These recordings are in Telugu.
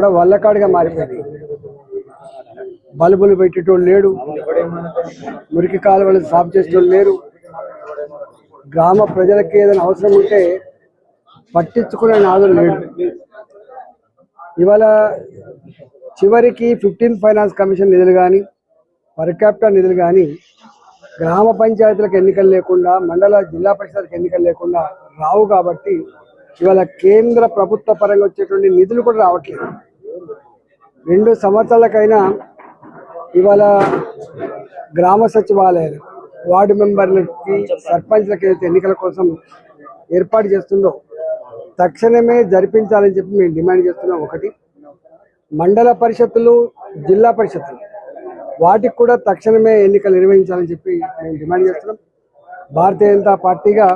కూడా వల్లకాడిగా మారిపోయింది. బల్బులు పెట్టేటోళ్ళు లేడు మురికి కాలువలు సాఫ్ చేసేటోళ్ళు లేరు. గ్రామ ప్రజలకి ఏదైనా అవసరం ఉంటే పట్టించుకునే నాదులు లేడు ఇవాళ చివరికి ఫిఫ్టీన్ ఫైనాన్స్ కమిషన్ నిధులు కానీ పర్ క్యాపిటల్ నిధులు కానీ గ్రామ పంచాయతీలకు ఎన్నికలు లేకుండా మండల జిల్లా పరిషత్కి ఎన్నికలు లేకుండా రావు కాబట్టి ఇవాళ కేంద్ర ప్రభుత్వ పరంగా వచ్చేటువంటి నిధులు కూడా రావట్లేదు. రెండు సంవత్సరాలకైనా ఇవాళ గ్రామ సచివాలయాలు వార్డు మెంబర్లకి సర్పంచ్లకి ఏదైతే ఎన్నికల కోసం ఏర్పాటు చేస్తుందో తక్షణమే జరిపించాలని చెప్పి మేము డిమాండ్ చేస్తున్నాం. ఒకటి మండల పరిషత్తులు జిల్లా పరిషత్తులు వాటికి కూడా తక్షణమే ఎన్నికలు నిర్వహించాలని చెప్పి మేము డిమాండ్ చేస్తున్నాం. భారతీయ జనతా పార్టీగా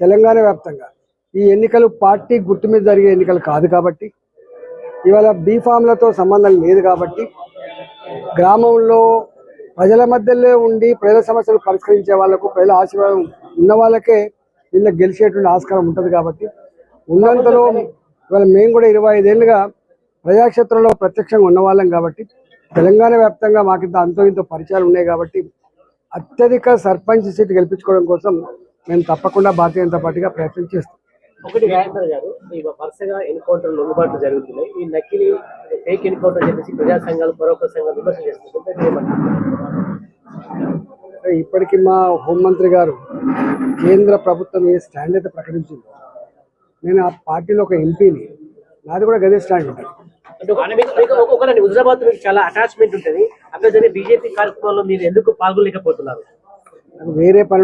తెలంగాణ వ్యాప్తంగా ఈ ఎన్నికలు పార్టీ గుర్తు మీద జరిగే ఎన్నికలు కాదు కాబట్టి ఇవాళ బీఫామ్లతో సంబంధం లేదు కాబట్టి గ్రామంలో ప్రజల మధ్యలో ఉండి ప్రజల సమస్యలు పరిష్కరించే వాళ్ళకు ప్రజల ఆశీర్వాదం ఉన్న వాళ్ళకే వీళ్ళకి గెలిచేటువంటి ఆస్కారం ఉంటుంది కాబట్టి ఉన్నంతలో ఇవాళ మేము కూడా ఇరవై ఐదేళ్ళుగా ప్రజాక్షేత్రంలో ప్రత్యక్షంగా ఉన్న వాళ్ళం కాబట్టి తెలంగాణ వ్యాప్తంగా మాకింత అంతో ఇంతో పరిచయాలు ఉన్నాయి కాబట్టి అత్యధిక సర్పంచ్ సీట్ గెలిపించుకోవడం కోసం మేము తప్పకుండా భారతీయ జనతా పార్టీగా ప్రయత్నం చేస్తాం. ఒకటి రాజేంద్ర గారు ఈ వరుసగా ఎన్కౌంటర్ లొంగుబాట్లు జరుగుతున్నాయి. ఈ నకిలీ ఫేక్ ఎన్కౌంటర్ చెప్పేసి ప్రజా సంఘాలు పరోక్ష సంఘాలు విమర్శ చేస్తుంది అంటే ఇప్పటికీ మా హోంమంత్రి గారు కేంద్ర ప్రభుత్వం ఏ స్టాండ్ అయితే ప్రకటించిందో నేను ఆ పార్టీలో ఒక ఎంపీని నాది కూడా గదే స్టాండ్ ఉంటుంది. అంటే ఒక- మీకు- మీకు ఒక- ఒకరండి హుజరాబాద్ మీకు చాలా అటాచ్మెంట్ ఉంటుంది. అక్కడ బీజేపీ కార్యక్రమంలో మీరు ఎందుకు పాల్గొనలేకపోతున్నారు? వేరే పని